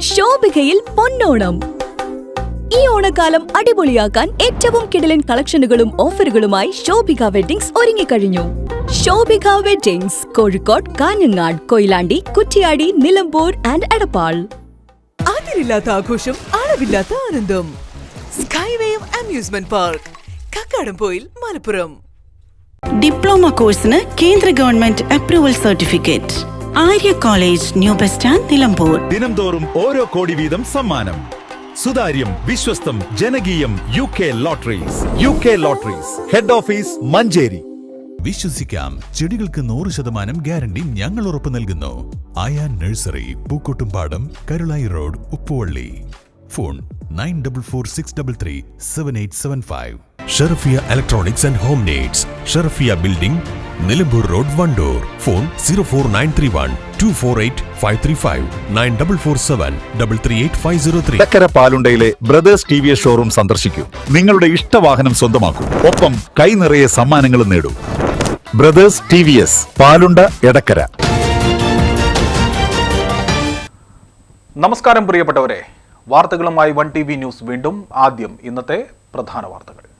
ശോഭികയിൽ പൊന്നോണം. ഈ ഓണക്കാലം അടിപൊളിയാക്കാൻ ഏറ്റവും കിടിലൻ കളക്ഷനുകളും ഓഫറുകളുമായി ശോഭിക വെഡിങ്സ് ഒരുങ്ങിക്കഴിഞ്ഞു. Shobhika weddings Kozhikode Kanhangad Koyilandy Kuttiady Nilambur and Edappal. അതിരില്ലാത്ത ആഘോഷം അളവില്ലാത്ത ആനന്ദം. Skywave amusement park Kakkadampoyil Malappuram. Diploma കോഴ്സിന് കേന്ദ്ര government approval certificate Arya college new bus stand Nilambur. ദിനംതോറും ഓരോ കോടി വീതം സമ്മാനം. സുതാര്യം വിശ്വസ്തം ജനകീയം U K lotteries. U K lotteries head office Manjeri. വിശ്വസിക്കാം. ചെടികൾക്ക് നൂറ് ശതമാനം ഗ്യാരണ്ടി ഞങ്ങൾ ഉറപ്പു നൽകുന്നു. Aayan nursery Pookkottumpadam Karulai road Uppuvally. Phone nine double four six double three seven eight seven five. Sherafiya electronics and home needs. Sherafiya building Nilambur road Wandoor phone zero four nine three one two four eight five three five nine double four seven double three eight five zero three. Edakkara പാലുണ്ടയിലെ brothers T V S showroom സന്ദർശിക്കൂ. നിങ്ങളുടെ ഇഷ്ടവാഹനം സ്വന്തമാക്കൂ. ഒപ്പം കൈ നിറയെ സമ്മാനങ്ങളും നേടൂ. Brothers T V S Palunda Edakkara. നമസ്കാരം പ്രിയപ്പെട്ടവരെ. വാർത്തകളുമായി വൺ ടി വി ന്യൂസ് വീണ്ടും ആദ്യം ഇന്നത്തെ പ്രധാന വാർത്തകൾ.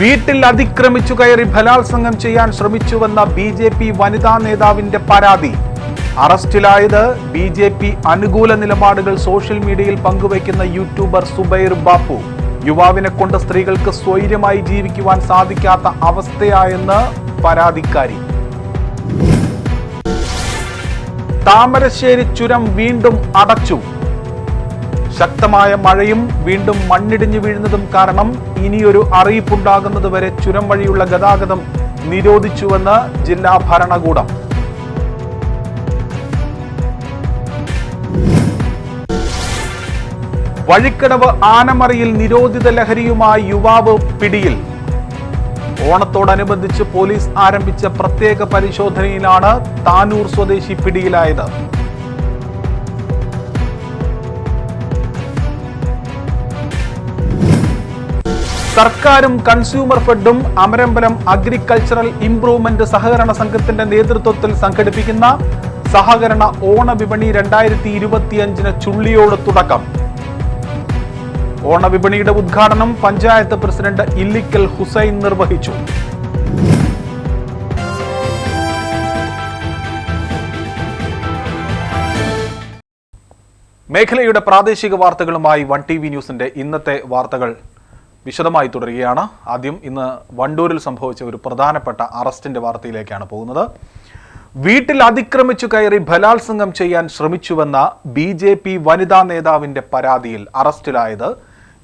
വീട്ടിൽ അതിക്രമിച്ചു കയറി ബലാത്സംഗം ചെയ്യാൻ ശ്രമിച്ചുവെന്ന ബി ജെ പി വനിതാ നേതാവിന്റെ പരാതി. അറസ്റ്റിലായത് ബി ജെ പി അനുകൂല നിലപാടുകൾ സോഷ്യൽ മീഡിയയിൽ പങ്കുവയ്ക്കുന്ന യൂട്യൂബർ സുബൈർ ബാപ്പു. യുവാവിനെ കൊണ്ട് സ്ത്രീകൾക്ക് സ്വൈര്യമായി ജീവിക്കുവാൻ സാധിക്കാത്ത അവസ്ഥയായെന്ന് പരാതിക്കാരി. താമരശ്ശേരി ചുരം വീണ്ടും അടച്ചു. ശക്തമായ മഴയും വീണ്ടും മണ്ണിടിഞ്ഞു വീഴുന്നതും കാരണം ഇനിയൊരു അറിയിപ്പുണ്ടാകുന്നത് വരെ ചുരം വഴിയുള്ള ഗതാഗതം നിരോധിച്ചുവെന്ന് ജില്ലാ ഭരണകൂടം. വഴിക്കടവ് ആനമറയിൽ നിരോധിത ലഹരിയുമായി യുവാവ് പിടിയിൽ. ഓണത്തോടനുബന്ധിച്ച് പോലീസ് ആരംഭിച്ച പ്രത്യേക പരിശോധനയിലാണ് താനൂർ സ്വദേശി പിടിയിലായത്. സർക്കാരും കൺസ്യൂമർ ഫെഡും അമരമ്പലം അഗ്രികൾച്ചറൽ ഇംപ്രൂവ്മെന്റ് സഹകരണ സംഘത്തിന്റെ നേതൃത്വത്തിൽ സംഘടിപ്പിക്കുന്ന സഹകരണ ഓണവിപണി രണ്ടായിരത്തി ഇരുപത്തിയഞ്ചിന് ചുള്ളിയോട് തുടക്കം. ഓണവിപണിയുടെ ഉദ്ഘാടനം പഞ്ചായത്ത് പ്രസിഡന്റ് ഇല്ലിക്കൽ ഹുസൈൻ നിർവഹിച്ചു. മേഖലയുടെ പ്രാദേശിക വാർത്തകളുമായി വൺ ടി വി ന്യൂസിന്റെ ഇന്നത്തെ വാർത്തകൾ. വിശദമായി തുടരുകയാണ്. ആദ്യം ഇന്ന് വണ്ടൂരിൽ സംഭവിച്ച ഒരു പ്രധാനപ്പെട്ട അറസ്റ്റിന്റെ വാർത്തയിലേക്കാണ് പോകുന്നത്. വീട്ടിൽ അതിക്രമിച്ചു കയറി ബലാത്സംഗം ചെയ്യാൻ ശ്രമിച്ചുവെന്ന ബി ജെ പി വനിതാ നേതാവിന്റെ പരാതിയിൽ അറസ്റ്റിലായത്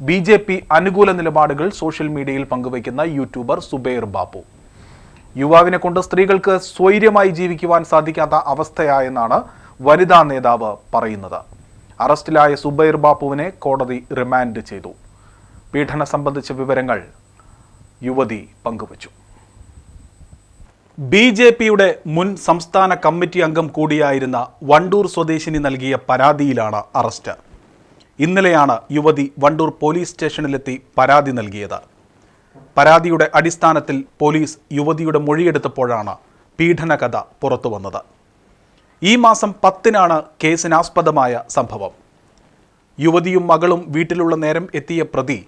ബി ജെ പി അനുകൂല നിലപാടുകൾ സോഷ്യൽ മീഡിയയിൽ പങ്കുവയ്ക്കുന്ന യൂട്യൂബർ സുബൈർ ബാപ്പു. യുവാവിനെ കൊണ്ട് സ്ത്രീകൾക്ക് സ്വൈര്യമായി ജീവിക്കുവാൻ സാധിക്കാത്ത അവസ്ഥയായെന്നാണ് വനിതാ നേതാവ് പറയുന്നത്. അറസ്റ്റിലായ സുബൈർ ബാപ്പുവിനെ കോടതി റിമാൻഡ് ചെയ്തു. പീഡന സംബന്ധിച്ച വിവരങ്ങൾ യുവതി പങ്കുവച്ചു. ബി ജെ പിയുടെ മുൻ സംസ്ഥാന കമ്മിറ്റി അംഗം കൂടിയായിരുന്ന വണ്ടൂർ സ്വദേശിനി നൽകിയ പരാതിയിലാണ് അറസ്റ്റ്. ഇന്നലെയാണ് യുവതി വണ്ടൂർ പോലീസ് സ്റ്റേഷനിലെത്തി പരാതി നൽകിയത്. പരാതിയുടെ അടിസ്ഥാനത്തിൽ പോലീസ് യുവതിയുടെ മൊഴിയെടുത്തപ്പോഴാണ് പീഡനകഥ പുറത്തുവന്നത്. ഈ മാസം പത്തിനാണ് കേസിനാസ്പദമായ സംഭവം. യുവതിയും മകളും വീട്ടിലുള്ള നേരം എത്തിയ പ്രതി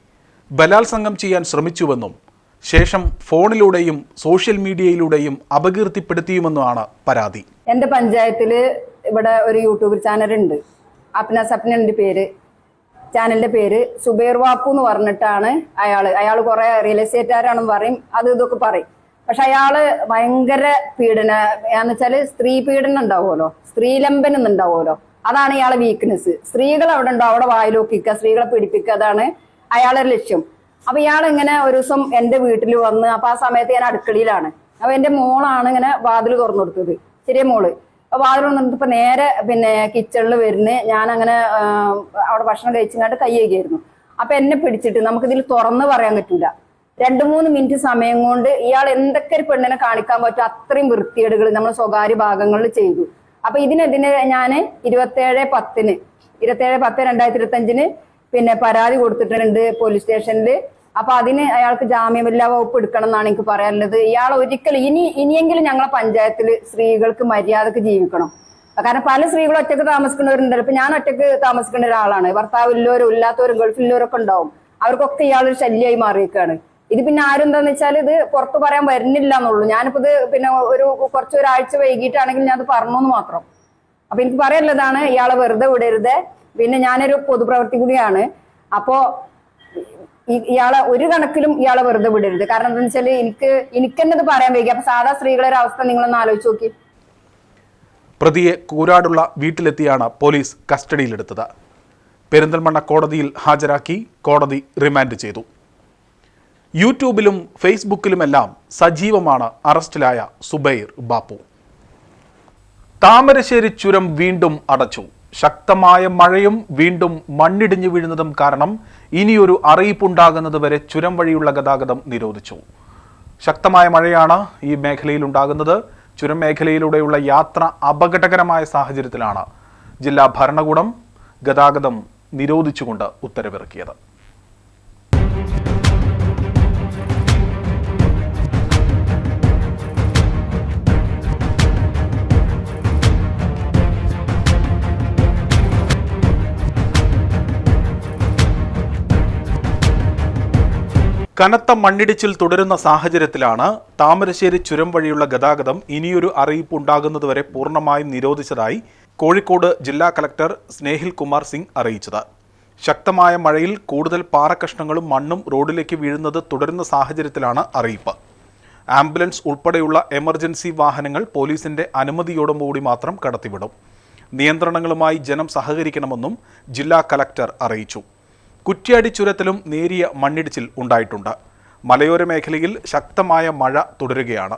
ബലാത്സംഗം ചെയ്യാൻ ശ്രമിച്ചുവെന്നും ശേഷം ഫോണിലൂടെയും സോഷ്യൽ മീഡിയയിലൂടെയും അപകീർത്തിപ്പെടുത്തിയുമെന്നുമാണ് പരാതി. എന്റെ പഞ്ചായത്തിൽ ഇവിടെ ഒരു യൂട്യൂബ് ചാനൽ ഉണ്ട് അപ്ന സപ്നന്റെ പേര്. ചാനലിന്റെ പേര് സുബൈർ വാപ്പു എന്ന് പറഞ്ഞിട്ടാണ് അയാൾ. അയാൾ കുറെ റിയൽ എസ്റ്റേറ്റുകാരാണെന്ന് പറയും അത് ഇതൊക്കെ പറയും. പക്ഷെ അയാൾ ഭയങ്കര പീഡന എന്ന് വെച്ചാൽ സ്ത്രീ പീഡനം ഉണ്ടാവുമല്ലോ. സ്ത്രീലംബനം ഉണ്ടാവുമല്ലോ. അതാണ് ഇയാളെ വീക്ക്നെസ് സ്ത്രീകൾ അവിടെ ഉണ്ടോ? അവിടെ വായിലോക്കിക്കുക സ്ത്രീകളെ പീഡിപ്പിക്കുക അതാണ് അയാളുടെ ലക്ഷ്യം. അപ്പൊ ഇയാൾ ഇങ്ങനെ ഒരു ദിവസം എന്റെ വീട്ടിൽ വന്ന് അപ്പൊ ആ സമയത്ത് ഞാൻ അടുക്കളയിലാണ്. അപ്പൊ എന്റെ മോളാണ് ഇങ്ങനെ വാതിൽ തുറന്നു കൊടുത്തത് ചെറിയ മോൾ. അപ്പൊ വാതിൽ തുറന്നിട്ട് ഇപ്പൊ നേരെ പിന്നെ കിച്ചണിൽ വരുന്ന് ഞാൻ അങ്ങനെ അവിടെ ഭക്ഷണം കഴിച്ചിങ്ങാണ്ട് കൈ കഴുകിയായിരുന്നു. അപ്പൊ എന്നെ പിടിച്ചിട്ട് നമുക്കിതിൽ തുറന്ന് പറയാൻ പറ്റൂല. രണ്ടു മൂന്ന് മിനിറ്റ് സമയം കൊണ്ട് ഇയാൾ എന്തൊക്കെ ഒരു പെണ്ണിനെ കാണിക്കാൻ പറ്റും അത്രയും വൃത്തികേടുകൾ നമ്മൾ സ്വകാര്യ ഭാഗങ്ങളിൽ ചെയ്തു. അപ്പൊ ഇതിനെതിനെ ഞാൻ ഇരുപത്തേഴ് പത്തിന് ഇരുപത്തേഴ് പത്ത് രണ്ടായിരത്തി ഇരുപത്തി അഞ്ചിന് പിന്നെ പരാതി കൊടുത്തിട്ടുണ്ട് പോലീസ് സ്റ്റേഷനിൽ അപ്പൊ അതിന് അയാൾക്ക് ജാമ്യമില്ലാ വകുപ്പ് എടുക്കണം എന്നാണ് എനിക്ക് പറയാനുള്ളത്. ഇയാൾ ഒരിക്കലും ഇനി ഇനിയെങ്കിലും ഞങ്ങളെ പഞ്ചായത്തിൽ സ്ത്രീകൾക്ക് മര്യാദയ്ക്ക് ജീവിക്കണം. കാരണം പല സ്ത്രീകളും ഒറ്റയ്ക്ക് താമസിക്കുന്നവരുണ്ട് ഇപ്പൊ ഞാൻ ഒറ്റയ്ക്ക് താമസിക്കുന്ന ഒരാളാണ്. ഭർത്താവ് ഇല്ലവരും ഇല്ലാത്തവരും ഗൾഫില്ലവരൊക്കെ ഉണ്ടാവും. അവർക്കൊക്കെ ഇയാൾ ഒരു ശല്യമായി മാറിയിരിക്കുകയാണ്. ഇത് പിന്നെ ആരും എന്താന്ന് വെച്ചാൽ ഇത് പുറത്ത് പറയാൻ വരുന്നില്ല എന്നുള്ളൂ. ഞാനിപ്പോ ഇത് പിന്നെ ഒരു കുറച്ച് ഒരാഴ്ച വൈകിട്ടാണെങ്കിൽ ഞാൻ അത് പറഞ്ഞു എന്ന് മാത്രം. അപ്പൊ എനിക്ക് പറയാനുള്ളതാണ് ഇയാളെ വെറുതെ വിടരുത്. പിന്നെ ഞാനൊരു പൊതുപ്രവർത്തി കൂടിയാണ്. അപ്പോ ഇയാളെ ഒരു കണക്കിലും ഇയാളെ വെറുതെ വിടരുത്. കാരണം എന്താണെന്ന് വെച്ചാൽ എനിക്ക് എനിക്ക് തന്നെ അത് പറയാൻ വയ്ക്കുക അപ്പൊ സാധാ സ്ത്രീകളുടെ ഒരു അവസ്ഥ നിങ്ങളൊന്ന് ആലോചിച്ച് നോക്കി. പ്രതിയെ കൂരാടുള്ള വീട്ടിലെത്തിയാണ് പോലീസ് കസ്റ്റഡിയിലെടുത്തത്. പെരിന്തൽമണ്ണ കോടതിയിൽ ഹാജരാക്കി കോടതി റിമാൻഡ് ചെയ്തു. യൂട്യൂബിലും ഫേസ്ബുക്കിലുമെല്ലാം സജീവമാണ് അറസ്റ്റിലായ സുബൈർ ബാപ്പു. താമരശ്ശേരി ചുരം വീണ്ടും അടച്ചു. ശക്തമായ മഴയും വീണ്ടും മണ്ണിടിഞ്ഞു വീഴുന്നതും കാരണം ഇനിയൊരു അറിയിപ്പുണ്ടാകുന്നത് വരെ ചുരം വഴിയുള്ള ഗതാഗതം നിരോധിച്ചു. ശക്തമായ മഴയാണ് ഈ മേഖലയിൽ ഉണ്ടാകുന്നത്. ചുരം മേഖലയിലൂടെയുള്ള യാത്ര അപകടകരമായ സാഹചര്യത്തിലാണ് ജില്ലാ ഭരണകൂടം ഗതാഗതം നിരോധിച്ചുകൊണ്ട് ഉത്തരവിറക്കിയത്. കനത്ത മണ്ണിടിച്ചിൽ തുടരുന്ന സാഹചര്യത്തിലാണ് താമരശ്ശേരി ചുരം വഴിയുള്ള ഗതാഗതം ഇനിയൊരു അറിയിപ്പ് ഉണ്ടാകുന്നതുവരെ പൂർണമായും നിരോധിച്ചതായി കോഴിക്കോട് ജില്ലാ കലക്ടർ സ്നേഹിൽ കുമാർ സിംഗ് അറിയിച്ചത്. ശക്തമായ മഴയിൽ കൂടുതൽ പാറക്കഷ്ണങ്ങളും മണ്ണും റോഡിലേക്ക് വീഴുന്നത് തുടരുന്ന സാഹചര്യത്തിലാണ് അറിയിപ്പ്. ആംബുലൻസ് ഉൾപ്പെടെയുള്ള എമർജൻസി വാഹനങ്ങൾ പോലീസിന്റെ അനുമതിയോടുകൂടി മാത്രം കടത്തിവിടും. നിയന്ത്രണങ്ങളുമായി ജനം സഹകരിക്കണമെന്നും ജില്ലാ കലക്ടർ അറിയിച്ചു. കുറ്റ്യാടി ചുരത്തിലും നേരിയ മണ്ണിടിച്ചിൽ ഉണ്ടായിട്ടുണ്ട്. മലയോര മേഖലയിൽ ശക്തമായ മഴ തുടരുകയാണ്.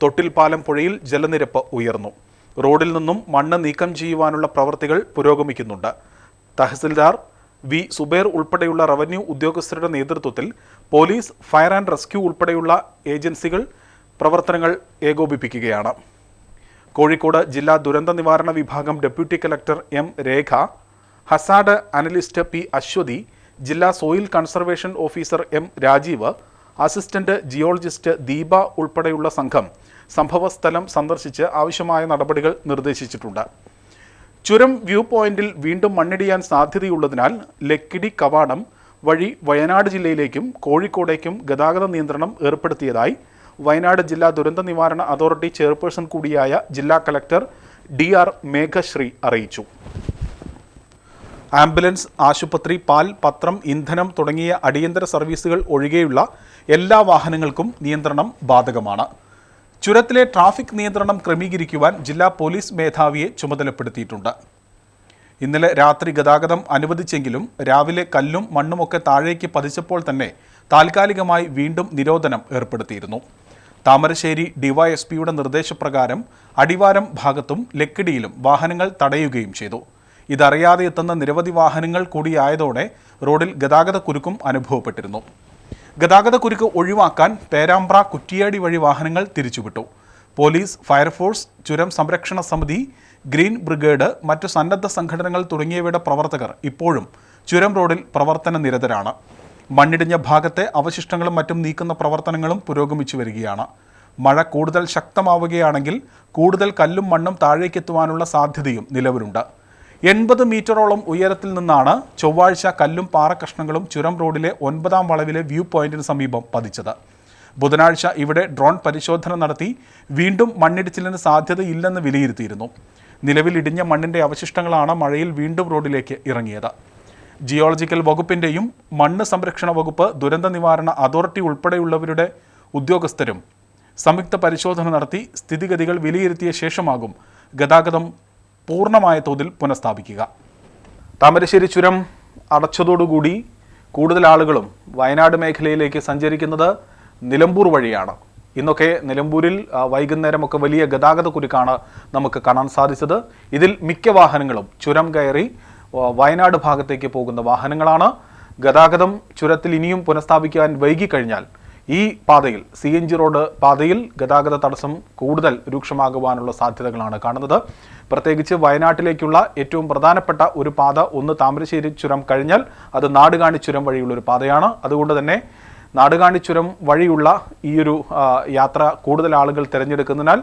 തൊട്ടിൽപാലം പുഴയിൽ ജലനിരപ്പ് ഉയർന്നു. റോഡിൽ നിന്നും മണ്ണ് നീക്കം ചെയ്യുവാനുള്ള പ്രവർത്തികൾ പുരോഗമിക്കുന്നുണ്ട്. തഹസിൽദാർ വി സുബേർ ഉൾപ്പെടെയുള്ള റവന്യൂ ഉദ്യോഗസ്ഥരുടെ നേതൃത്വത്തിൽ പോലീസ് ഫയർ ആൻഡ് റെസ്ക്യൂ ഉൾപ്പെടെയുള്ള ഏജൻസികൾ പ്രവർത്തനങ്ങൾ ഏകോപിപ്പിക്കുകയാണ്. കോഴിക്കോട് ജില്ലാ ദുരന്ത നിവാരണ വിഭാഗം deputy collector M Rekha hazard analyst P Aswathy ജില്ലാ soil conservation officer M Rajeev assistant geologist Deepa ഉൾപ്പെടെയുള്ള സംഘം സംഭവസ്ഥലം സന്ദർശിച്ച് ആവശ്യമായ നടപടികൾ നിർദ്ദേശിച്ചിട്ടുണ്ട്. ചുരം വ്യൂ പോയിന്റിൽ വീണ്ടും മണ്ണിടിയാൻ സാധ്യതയുള്ളതിനാൽ ലക്കിടി കവാടം വഴി വയനാട് ജില്ലയിലേക്കും കോഴിക്കോടേക്കും ഗതാഗത നിയന്ത്രണം ഏർപ്പെടുത്തിയതായി വയനാട് ജില്ലാ ദുരന്ത നിവാരണ അതോറിറ്റി ചെയർപേഴ്സൺ കൂടിയായ ജില്ലാ കലക്ടർ ഡി ആർ മേഘശ്രീ അറിയിച്ചു. ആംബുലൻസ് ആശുപത്രി പാൽ പത്രം ഇന്ധനം തുടങ്ങിയ അടിയന്തര സർവീസുകൾ ഒഴികെയുള്ള എല്ലാ വാഹനങ്ങൾക്കും നിയന്ത്രണം ബാധകമാണ്. ചുരത്തിലെ ട്രാഫിക് നിയന്ത്രണം ക്രമീകരിക്കുവാൻ ജില്ലാ പോലീസ് മേധാവിയെ ചുമതലപ്പെടുത്തിയിട്ടുണ്ട്. ഇന്നലെ രാത്രി ഗതാഗതം അനുവദിച്ചെങ്കിലും രാവിലെ കല്ലും മണ്ണുമൊക്കെ താഴേക്ക് പതിച്ചപ്പോൾ തന്നെ താൽക്കാലികമായി വീണ്ടും നിരോധനം ഏർപ്പെടുത്തിയിരുന്നു. താമരശ്ശേരി ഡിവൈഎസ്പിയുടെ നിർദ്ദേശപ്രകാരം അടിവാരം ഭാഗത്തും ലക്കിടിയിലും വാഹനങ്ങൾ തടയുകയും ചെയ്തു. ഇതറിയാതെ എത്തുന്ന നിരവധി വാഹനങ്ങൾ കൂടിയായതോടെ റോഡിൽ ഗതാഗത കുരുക്കും അനുഭവപ്പെട്ടിരുന്നു. ഗതാഗത കുരുക്ക് ഒഴിവാക്കാൻ പേരാമ്പ്ര കുറ്റിയാടി വഴി വാഹനങ്ങൾ തിരിച്ചുവിട്ടു. പോലീസ് ഫയർഫോഴ്സ് ചുരം സംരക്ഷണ സമിതി ഗ്രീൻ ബ്രിഗേഡ് മറ്റു സന്നദ്ധ സംഘടനകൾ തുടങ്ങിയവയുടെ പ്രവർത്തകർ ഇപ്പോഴും ചുരം റോഡിൽ പ്രവർത്തന നിരതരാണ്. മണ്ണിടിഞ്ഞ ഭാഗത്തെ അവശിഷ്ടങ്ങളും മറ്റും നീക്കുന്ന പ്രവർത്തനങ്ങളും പുരോഗമിച്ചു വരികയാണ്. മഴ കൂടുതൽ ശക്തമാവുകയാണെങ്കിൽ കൂടുതൽ കല്ലും മണ്ണും താഴേക്കെത്തുവാനുള്ള സാധ്യതയും നിലവിലുണ്ട്. എൺപത് മീറ്ററോളം ഉയരത്തിൽ നിന്നാണ് ചൊവ്വാഴ്ച കല്ലും പാറക്കഷ്ണങ്ങളും ചുരം റോഡിലെ ഒൻപതാം വളവിലെ വ്യൂ പോയിന്റിന് സമീപം പതിച്ചത്. ബുധനാഴ്ച ഇവിടെ ഡ്രോൺ പരിശോധന നടത്തി വീണ്ടും മണ്ണിടിച്ചിലിന് സാധ്യതയില്ലെന്ന് വിലയിരുത്തിയിരുന്നു. നിലവിൽ ഇടിഞ്ഞ മണ്ണിന്റെ അവശിഷ്ടങ്ങളാണ് മഴയിൽ വീണ്ടും റോഡിലേക്ക് ഇറങ്ങിയത്. ജിയോളജിക്കൽ വകുപ്പിന്റെയും മണ്ണ് സംരക്ഷണ വകുപ്പ് ദുരന്ത നിവാരണ അതോറിറ്റി ഉൾപ്പെടെയുള്ളവരുടെ ഉദ്യോഗസ്ഥരും സംയുക്ത പരിശോധന നടത്തി സ്ഥിതിഗതികൾ വിലയിരുത്തിയ ശേഷമാകും ഗതാഗതം പൂർണമായ തോതിൽ പുനഃസ്ഥാപിക്കുക. താമരശ്ശേരി ചുരം അടച്ചതോടുകൂടി കൂടുതൽ ആളുകളും വയനാട് മേഖലയിലേക്ക് സഞ്ചരിക്കുന്നത് നിലമ്പൂർ വഴിയാണ്. ഇന്നൊക്കെ നിലമ്പൂരിൽ വൈകുന്നേരമൊക്കെ വലിയ ഗതാഗത കുരുക്കാണ് നമുക്ക് കാണാൻ സാധിച്ചത്. ഇതിൽ മിക്ക വാഹനങ്ങളും ചുരം കയറി വയനാട് ഭാഗത്തേക്ക് പോകുന്ന വാഹനങ്ങളാണ്. ഗതാഗതം ചുരത്തിൽ ഇനിയും പുനഃസ്ഥാപിക്കാൻ വൈകിക്കഴിഞ്ഞാൽ ഈ പാതയിൽ സി എൻ ജി റോഡ് പാതയിൽ ഗതാഗത തടസ്സം കൂടുതൽ രൂക്ഷമാകുവാനുള്ള സാധ്യതകളാണ് കാണുന്നത്. പ്രത്യേകിച്ച് വയനാട്ടിലേക്കുള്ള ഏറ്റവും പ്രധാനപ്പെട്ട ഒരു പാത ഒന്ന് താമരശ്ശേരി ചുരം കഴിഞ്ഞാൽ അത് നാടുകാണി ചുരം വഴിയുള്ള ഒരു പാതയാണ്. അതുകൊണ്ട് തന്നെ നാടുകാണി ചുരം വഴിയുള്ള ഈയൊരു യാത്ര കൂടുതൽ ആളുകൾ തിരഞ്ഞെടുക്കുന്നതിനാൽ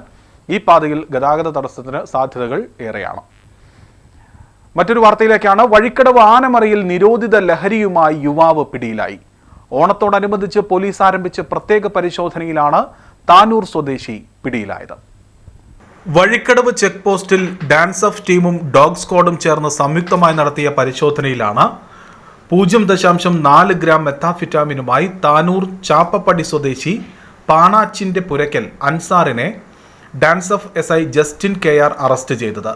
ഈ പാതയിൽ ഗതാഗത തടസ്സത്തിന് സാധ്യതകൾ ഏറെയാണ്. മറ്റൊരു വാർത്തയിലേക്കാണ്. വഴിക്കടവ് ആനമറയിൽ നിരോധിത ലഹരിയുമായി യുവാവ് പിടിയിലായി. ഓണത്തോടനുബന്ധിച്ച് പോലീസ് ആരംഭിച്ച പ്രത്യേക പരിശോധനയിലാണ് താനൂർ സ്വദേശി പിടിയിലായത്. വഴിക്കടവ് ചെക്ക് പോസ്റ്റിൽ ഡാൻസ് ഓഫ് ടീമും ഡോഗ് സ്ക്വാഡും ചേർന്ന് സംയുക്തമായി നടത്തിയ പരിശോധനയിലാണ് പൂജ്യം ദശാംശം നാല് ഗ്രാം മെത്താഫിറ്റാമിനുമായി താനൂർ ചാപ്പപ്പടി സ്വദേശി പാണാച്ചിന്റെ പുരയ്ക്കൽ അൻസാറിനെ DANSAF S I Justin K R arrest ചെയ്തത്.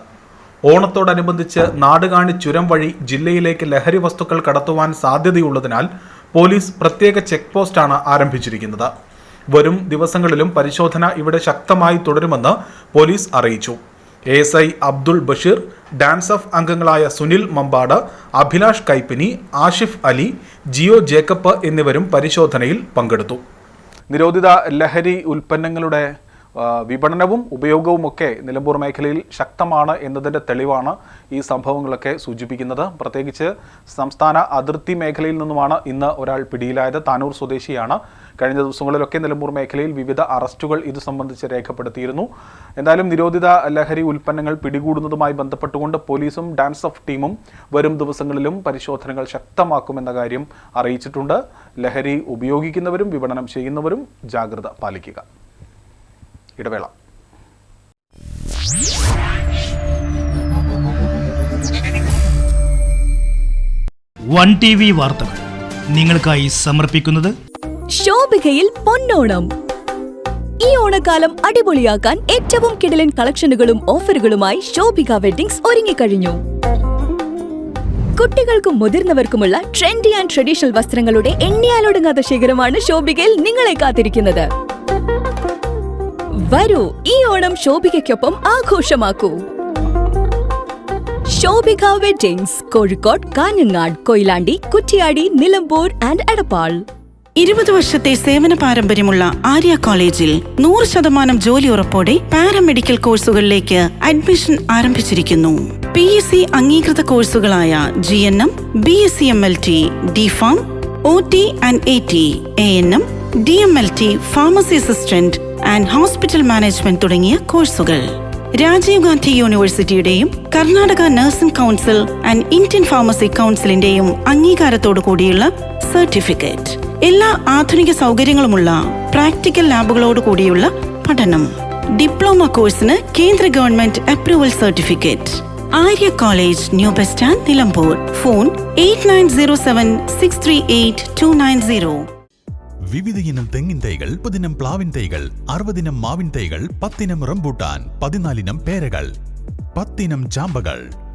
ഓണത്തോടനുബന്ധിച്ച് നാടുകാണി ചുരം വഴി ജില്ലയിലേക്ക് ലഹരി വസ്തുക്കൾ കടത്തുവാൻ സാധ്യതയുള്ളതിനാൽ പോലീസ് പ്രത്യേക ചെക്ക് പോസ്റ്റാണ് ആരംഭിച്ചിരിക്കുന്നത്. വരും ദിവസങ്ങളിലും പരിശോധന ഇവിടെ ശക്തമായി തുടരുമെന്ന് പോലീസ് അറിയിച്ചു. A S I Abdul Basheer DANSAF അംഗങ്ങളായ സുനിൽ മമ്പാട് അഭിലാഷ് കൈപ്പിനി ആഷിഫ് അലി ജിയോ ജേക്കബ് എന്നിവരും പരിശോധനയിൽ പങ്കെടുത്തു. നിരോധിത ലഹരി ഉൽപ്പന്നങ്ങളുടെ വിപണനവും ഉപയോഗവും ഒക്കെ നിലമ്പൂർ മേഖലയിൽ ശക്തമാണ് എന്നതിന്റെ തെളിവാണ് ഈ സംഭവങ്ങളൊക്കെ സൂചിപ്പിക്കുന്നത്. പ്രത്യേകിച്ച് സംസ്ഥാന അതിർത്തി മേഖലയിൽ നിന്നുമാണ് ഇന്ന് ഒരാൾ പിടിയിലായത്. താനൂർ സ്വദേശിയാണ്. കഴിഞ്ഞ ദിവസങ്ങളിലൊക്കെ നിലമ്പൂർ മേഖലയിൽ വിവിധ അറസ്റ്റുകൾ ഇത് സംബന്ധിച്ച് രേഖപ്പെടുത്തിയിരുന്നു. എന്തായാലും നിരോധിത ലഹരി ഉൽപ്പന്നങ്ങൾ പിടികൂടുന്നതുമായി ബന്ധപ്പെട്ടുകൊണ്ട് പോലീസും ഡാൻസ് ഓഫ് ടീമും വരും ദിവസങ്ങളിലും പരിശോധനകൾ ശക്തമാക്കുമെന്ന കാര്യം അറിയിച്ചിട്ടുണ്ട്. ലഹരി ഉപയോഗിക്കുന്നവരും വിപണനം ചെയ്യുന്നവരും ജാഗ്രത പാലിക്കുക. ഇടവേള. വൺ ടി വി വാർത്തകൾ നിങ്ങൾക്കായി സമർപ്പിക്കുന്നത് ശോഭികയിൽ പൊന്നോണം. ഈ ഓണക്കാലം അടിപൊളിയാക്കാൻ ഏറ്റവും കിടലൻ കളക്ഷനുകളും ഓഫറുകളുമായി ശോഭിക വെഡിങ്സ് ഒരുങ്ങിക്കഴിഞ്ഞു. കുട്ടികൾക്കും മുതിർന്നവർക്കുമുള്ള ട്രെൻഡി ആൻഡ് ട്രഡീഷണൽ വസ്ത്രങ്ങളുടെ എണ്ണിയാലൊടുങ്ങാത്ത ശേഖരമാണ് ശോഭികയിൽ നിങ്ങളെ കാത്തിരിക്കുന്നത്. വരൂ ഈ ഓണം ശോഭികയ്ക്കൊപ്പം ആഘോഷമാക്കൂ. Shobhika weddings Kozhikode Kanhangad Koyilandy Kuttiady Nilambur and Edappal. ഇരുപത് വർഷത്തെ സേവന പാരമ്പര്യമുള്ള ആര്യ കോളേജിൽ നൂറ് ശതമാനം ജോലി ഉറപ്പോടെ പാരാമെഡിക്കൽ കോഴ്സുകളിലേക്ക് അഡ്മിഷൻ ആരംഭിച്ചിരിക്കുന്നു. പി എസ് സി അംഗീകൃത കോഴ്സുകളായ G N M B S C M L T D pharm O T and A T A N M D M L T pharmacy assistant and hospital management തുടങ്ങിയ കോഴ്സുകൾ. Rajiv Gandhi യൂണിവേഴ്സിറ്റിയുടെയും Karnataka nursing council and Indian pharmacy കൗൺസിലിന്റെയും അംഗീകാരത്തോടു കൂടിയുള്ള certificate. എല്ലാ ആധുനിക സൗകര്യങ്ങളുമുള്ള practical ലാബുകളോട് കൂടിയുള്ള പഠനം. Diploma കോഴ്സിന് കേന്ദ്ര government approval certificate. Arya college new bus Nilambur. Phone eight nine zero seven six three eight two nine zero. വിവിധ ഇനം തെങ്ങിൻ തൈകൾ മുപ്പതിനം പ്ലാവിൻ തൈകൾ അറുപതിനം മാവിൻ തൈകൾ പത്തിനം റംബൂട്ടാൻ പതിനാലിനം പേരകൾ പത്തിനം ചാമ്പകൾ.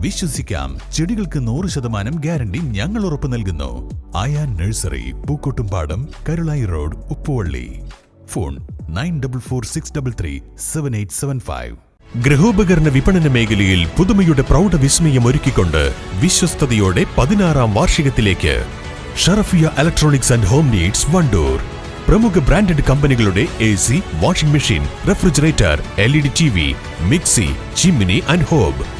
വിശ്വസിക്കാം. ചെടികൾക്ക് നൂറ് ശതമാനം ഗ്യാരണ്ടി ഞങ്ങൾ ഉറപ്പു നൽകുന്നു. Aaya nursery Pookkottumpadam Karulai road Uppuvally. Phone nine double four six double three seven eight seven five. ഗൃഹോപകരണ വിപണന മേഖലയിൽ പുതുമയുടെ പ്രൗഢവിസ്മയം ഒരുക്കിക്കൊണ്ട് വിശ്വസ്തയോടെ പതിനാറാം വാർഷികത്തിലേക്ക്. Sharafiya electronics and home needs Wandoor. പ്രമുഖ ബ്രാൻഡഡ് കമ്പനികളുടെ A C washing machine refrigerator L E D T V mixie chimney and hob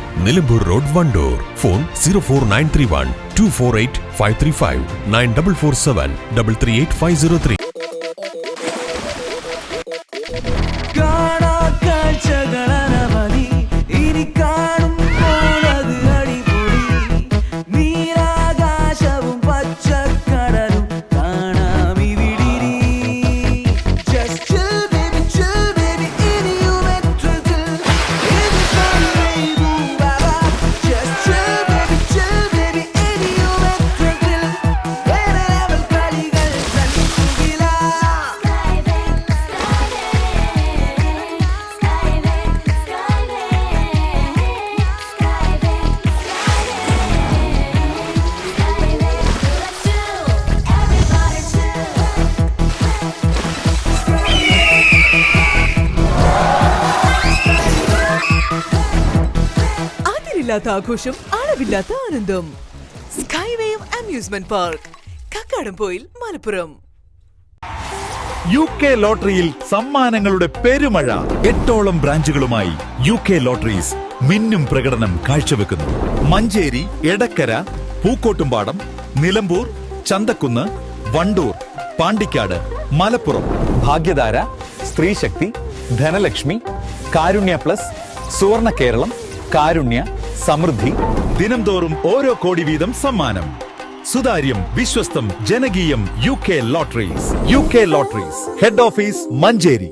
Nilambur road Wandoor phone zero four nine three one two four eight five three five nine double four seven double three eight five zero three ആഘോഷം അളവില്ലാത്ത ആനന്ദം. സ്കൈവേയും amusement park Kakkadampoyil Malappuram. U K ലോട്ടറിയിൽ സമ്മാനങ്ങളുടെ പെരുമഴ. എട്ടോളം ബ്രാഞ്ചുകളുമായി U K lotteries മിന്നും പ്രകടനം കാഴ്ചവെക്കുന്നു. മഞ്ചേരി എടക്കര പൂക്കോട്ടുംപാടം നിലമ്പൂർ ചന്തക്കുന്ന് വണ്ടൂർ പാണ്ടിക്കാട് മലപ്പുറം. ഭാഗ്യധാര സ്ത്രീശക്തി ധനലക്ഷ്മി കാരുണ്യ പ്ലസ് സുവർണ കേരളം കാരുണ്യ സമൃദ്ധി ദിനംതോറും ഓരോ കോടി വീതം സമ്മാനം. സുതാര്യം വിശ്വസ്തം ജനകീയം U K lotteries. U K lotteries. Head office Manjeri.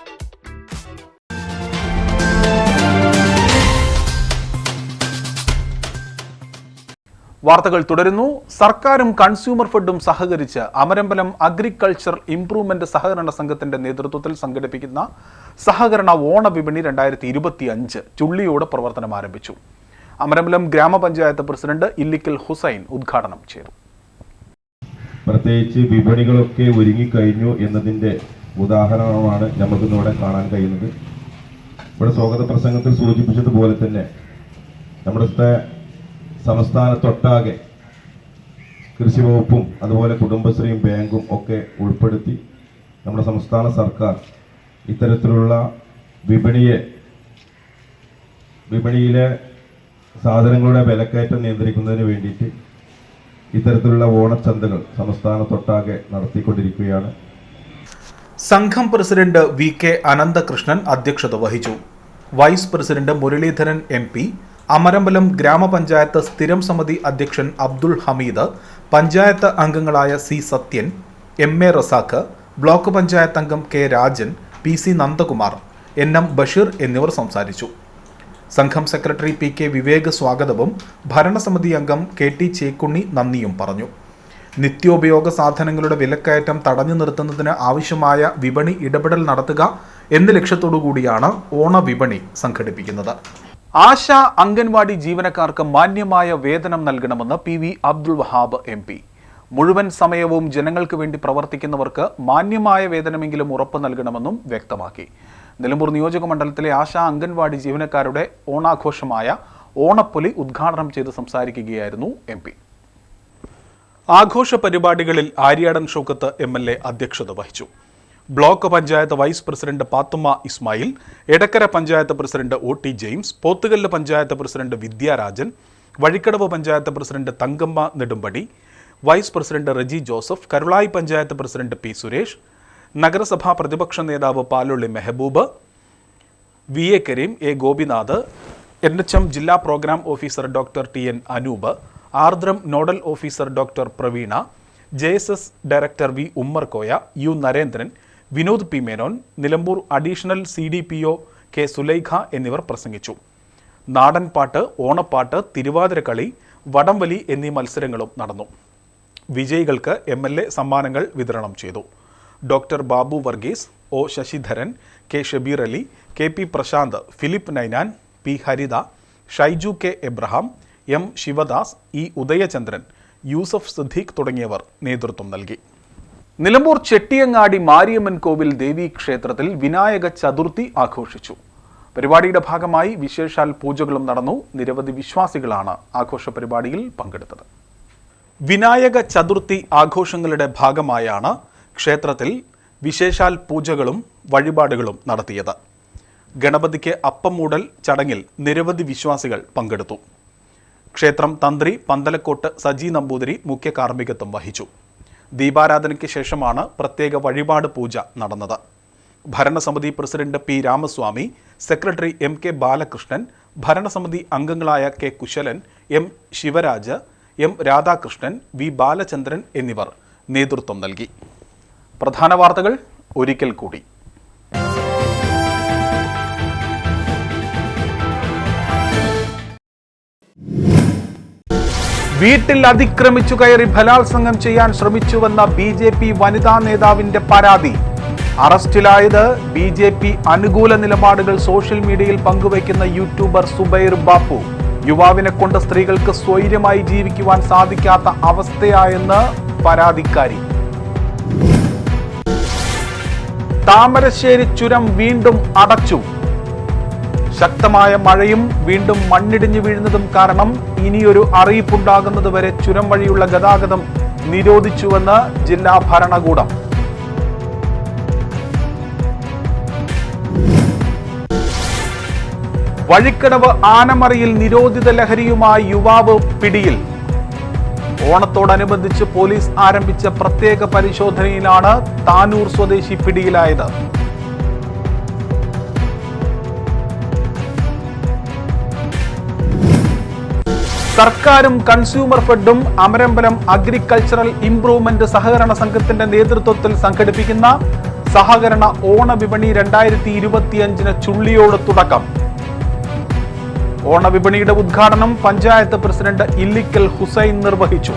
വാർത്തകൾ തുടരുന്നു. സർക്കാരും കൺസ്യൂമർ ഫെഡും സഹകരിച്ച് അമരമ്പലം അഗ്രികൾച്ചർ ഇംപ്രൂവ്മെന്റ് സഹകരണ സംഘത്തിന്റെ നേതൃത്വത്തിൽ സംഘടിപ്പിക്കുന്ന സഹകരണ ഓണ വിപണി രണ്ടായിരത്തി ഇരുപത്തി അഞ്ച് ചുള്ളിയോട് പ്രവർത്തനം ആരംഭിച്ചു. അമരമ്പലം ഗ്രാമപഞ്ചായത്ത് പ്രസിഡന്റ് ഇല്ലിക്കൽ ഹുസൈൻ ഉദ്ഘാടനം ചെയ്തു. പ്രത്യേകിച്ച് വിപണികളൊക്കെ ഒരുങ്ങിക്കഴിഞ്ഞു എന്നതിന്റെ ഉദാഹരണമാണ് നമുക്കിന്നിവിടെ കാണാൻ കഴിയുന്നത്. ഇവിടെ സ്വാഗത പ്രസംഗത്തിൽ സൂചിപ്പിച്ചതുപോലെ തന്നെ നമ്മുടെ സംസ്ഥാനത്തൊട്ടാകെ കൃഷി വകുപ്പും അതുപോലെ കുടുംബശ്രീയും ബാങ്കും ഒക്കെ ഉൾപ്പെടുത്തി നമ്മുടെ സംസ്ഥാന സർക്കാർ ഇത്തരത്തിലുള്ള വിപണിയെ വിപണിയിലെ സാധനങ്ങളുടെ വിലക്കയറ്റം നിയന്ത്രിക്കുന്നതിന് വേണ്ടിയിട്ട് ഇത്തരത്തിലുള്ള ഓണച്ചന്തകൾ സംസ്ഥാനത്തൊട്ടാകെ നടത്തിക്കൊണ്ടിരിക്കുകയാണ്. സംഘം പ്രസിഡന്റ് വി കെ അനന്തകൃഷ്ണൻ അധ്യക്ഷത വഹിച്ചു. Vice president Muraleedharan M Amarambalam ഗ്രാമപഞ്ചായത്ത് സ്ഥിരം സമിതി അധ്യക്ഷൻ അബ്ദുൾ ഹമീദ് പഞ്ചായത്ത് അംഗങ്ങളായ C Sathyan M A Razak block panchayat അംഗം K Rajan P C Nandakumar N M Basheer എന്നിവർ സംസാരിച്ചു. സംഘം സെക്രട്ടറി പി കെ വിവേക് സ്വാഗതവും ഭരണസമിതി അംഗം കെ ടി ചേക്കുണ്ണി നന്ദിയും പറഞ്ഞു. നിത്യോപയോഗ സാധനങ്ങളുടെ വിലക്കയറ്റം തടഞ്ഞു നിർത്തുന്നതിന് ആവശ്യമായ വിപണി ഇടപെടൽ നടത്തുക എന്ന ലക്ഷ്യത്തോടു കൂടിയാണ് ഓണ വിപണി സംഘടിപ്പിക്കുന്നത്. ആശ അംഗൻവാടി ജീവനക്കാർക്ക് മാന്യമായ വേതനം നൽകണമെന്ന് P V Abdul Wahab M P. മുഴുവൻ സമയവും ജനങ്ങൾക്ക് വേണ്ടി പ്രവർത്തിക്കുന്നവർക്ക് മാന്യമായ വേതനമെങ്കിലും ഉറപ്പ് നൽകണമെന്നും വ്യക്തമാക്കി. നിലമ്പൂർ നിയോജക മണ്ഡലത്തിലെ ആശ അംഗൻവാടി ജീവനക്കാരുടെ ഓണാഘോഷമായ ഓണപ്പൊലി ഉദ്ഘാടനം ചെയ്ത് സംസാരിക്കുകയായിരുന്നു എം പി. ആഘോഷ പരിപാടികളിൽ Aryadan Shoukath M L A അധ്യക്ഷത വഹിച്ചു. Block panchayat vice president Pathumma Ismail Edakkara panchayat president O T James Pothukal panchayat president Vidyarajan Vazhikkadavu panchayat president Thankamma Nedumpadi vice president Reji Joseph Karulai panchayat president P Suresh നഗരസഭാ പ്രതിപക്ഷ നേതാവ് Paluly Mehaboob V A Kareem A Gopinath N H M ജില്ലാ programme officer doctor T N Anoop Aardram nodal officer doctor Praveena J director V Ummerkoya U Narendran Vinod P. Menon Nilambur additional C D P O K. Sulaikha എന്നിവർ പ്രസംഗിച്ചു. നാടൻപാട്ട് ഓണപ്പാട്ട് തിരുവാതിരക്കളി വടംവലി എന്നീ മത്സരങ്ങളും നടന്നു. വിജയികൾക്ക് M. L. A സമ്മാനങ്ങൾ വിതരണം ചെയ്തു. Doctor Babu Varghese O. Sasidharan K. Shabeer Ali K. P. Prasanth Philip Ninan P. Haritha Shaiju K. Abraham M. Sivadas E. Udayachandran Yusuf Siddique തുടങ്ങിയവർ നേതൃത്വം നൽകി. നിലമ്പൂർ ചെട്ടിയങ്ങാടി മാരിയമ്മൻ കോവിൽ ദേവീ ക്ഷേത്രത്തിൽ വിനായക ചതുർത്ഥി ആഘോഷിച്ചു. പരിപാടിയുടെ ഭാഗമായി വിശേഷാൽ പൂജകളും നടന്നു. നിരവധി വിശ്വാസികളാണ് ആഘോഷ പരിപാടിയിൽ പങ്കെടുത്തത്. വിനായക ചതുർത്ഥി ആഘോഷങ്ങളുടെ ഭാഗമായാണ് ക്ഷേത്രത്തിൽ വിശേഷാൽ പൂജകളും വഴിപാടുകളും നടത്തിയത്. ഗണപതിക്ക് അപ്പം മൂടൽ ചടങ്ങിൽ നിരവധി വിശ്വാസികൾ പങ്കെടുത്തു. ക്ഷേത്രം തന്ത്രി പന്തലക്കോട്ട് സജി നമ്പൂതിരി മുഖ്യ കാർമ്മികത്വം വഹിച്ചു. ദീപാരാധനയ്ക്ക് ശേഷമാണ് പ്രത്യേക വഴിപാട് പൂജ നടന്നത്. ഭരണസമിതി president P Ramaswamy secretary M K Balakrishnan ഭരണസമിതി അംഗങ്ങളായ K Kushalan M Sivaraj M Radhakrishnan V Balachandran എന്നിവർ നേതൃത്വം നൽകി. പ്രധാന വാർത്തകൾ ഒരിക്കൽ കൂടി. വീട്ടിൽ അതിക്രമിച്ചു കയറി ബലാത്സംഗം ചെയ്യാൻ ശ്രമിച്ചുവെന്ന ബി ജെ പി വനിതാ നേതാവിന്റെ പരാതി. അറസ്റ്റിലായത് ബി ജെ പി അനുകൂല നിലപാടുകൾ സോഷ്യൽ മീഡിയയിൽ പങ്കുവയ്ക്കുന്ന യൂട്യൂബർ സുബൈർ ബാപ്പു. യുവാവിനെ കൊണ്ട് സ്ത്രീകൾക്ക് സ്വൈര്യമായി ജീവിക്കുവാൻ സാധിക്കാത്ത അവസ്ഥയായെന്ന് പരാതിക്കാരി. താമരശ്ശേരി ചുരം വീണ്ടും അടച്ചു. ശക്തമായ മഴയും വീണ്ടും മണ്ണിടിഞ്ഞു വീഴുന്നതും കാരണം ഇനിയൊരു അറിയിപ്പുണ്ടാകുന്നതുവരെ ചുരം വഴിയുള്ള ഗതാഗതം നിരോധിച്ചുവെന്ന് ജില്ലാ ഭരണകൂടം. വഴിക്കടവ് ആനമറയിൽ നിരോധിത ലഹരിയുമായി യുവാവ് പിടിയിൽ. ഓണത്തോടനുബന്ധിച്ച് പോലീസ് ആരംഭിച്ച പ്രത്യേക പരിശോധനയിലാണ് താനൂർ സ്വദേശി പിടിയിലായത്. സർക്കാരും കൺസ്യൂമർ ഫെഡും അമരമ്പലം അഗ്രികൾച്ചറൽ ഇംപ്രൂവ്മെന്റ് സഹകരണ സംഘത്തിന്റെ നേതൃത്വത്തിൽ സംഘടിപ്പിക്കുന്ന സഹകരണ ഓണവിപണി രണ്ടായിരത്തി ഇരുപത്തിയഞ്ചിന് ചുള്ളിയോട് തുടക്കം. ഓണവിപണിയുടെ ഉദ്ഘാടനം പഞ്ചായത്ത് പ്രസിഡന്റ് ഇല്ലിക്കൽ ഹുസൈൻ നിർവഹിച്ചു.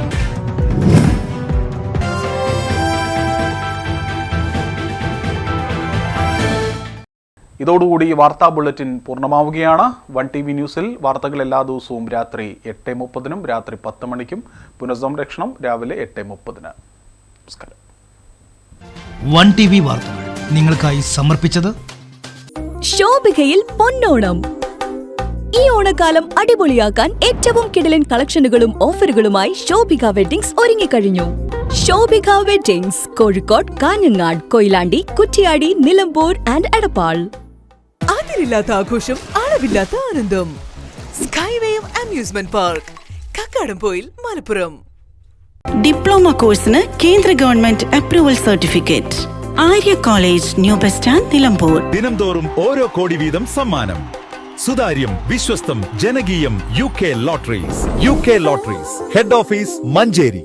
ഇതോടുകൂടി ഈ വാർത്താ ബുള്ളറ്റിൻ പൂർണമാവുകയാണ്. വൺ ടി വി ന്യൂസിൽ വാർത്തകൾ എല്ലാ ദിവസവും രാത്രി എട്ട് മുപ്പതിനും രാത്രി പത്ത് മണിക്കും. പുനഃസംരക്ഷണം രാവിലെ എട്ട് മുപ്പതിന്. നമസ്കാരം. വൺ ടി വി വാർത്തകൾ നിങ്ങൾക്കായി സമർപ്പിച്ചത് ശോഭികയിൽ പൊന്നോണം. ഈ ഓണക്കാലം അടിപൊളിയാക്കാൻ ഏറ്റവും കിടിലൻ കളക്ഷനുകളും ഓഫറുകളുമായി ശോഭിക വെഡിങ്സ് ഒരുങ്ങിക്കഴിഞ്ഞു. Shobhika weddings Kozhikode Kanhangad Koyilandy Kuttiady Nilambur and Edappal. അതിരില്ലാത്ത ആഘോഷം അളവില്ലാത്ത ആനന്ദം. സ്കൈവേയും amusement park Kakkadampoyil Malappuram. Diploma കോഴ്സിന് കേന്ദ്ര government approval certificate Arya college new bus stand Nilambur. ദിനംതോറും ഓരോ കോടി വീതം സമ്മാനം. സുതാര്യം വിശ്വസ്തം ജനകീയം U K lotteries U K lotteries head office Manjeri.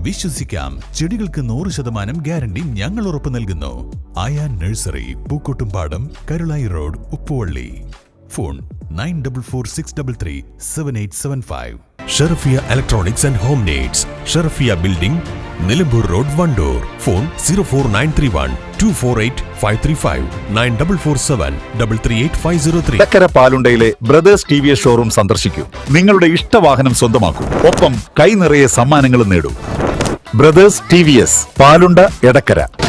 വിശ്വസിക്കാം. ചെടികൾക്ക് നൂറ് ശതമാനം ഗ്യാരണ്ടി ഞങ്ങൾ ഉറപ്പു നൽകുന്നു. Aaya nursery Pookkottumpadam Karulai road Uppuvally. Phone nine double four six double three seven eight seven five. Sherafiya electronics and home needs. Sherafiya building Nilambur road Wandoor. Phone zero four nine three one two four eight five three five. Nine double four seven double three eight five zero three. ചക്കര പാലുണ്ടയിലെ brothers T V S showroom സന്ദർശിക്കൂ. നിങ്ങളുടെ ഇഷ്ടവാഹനം സ്വന്തമാക്കൂ. ഒപ്പം കൈ നിറയെ സമ്മാനങ്ങളും നേടൂ. Brothers T V S Palunda Edakkara.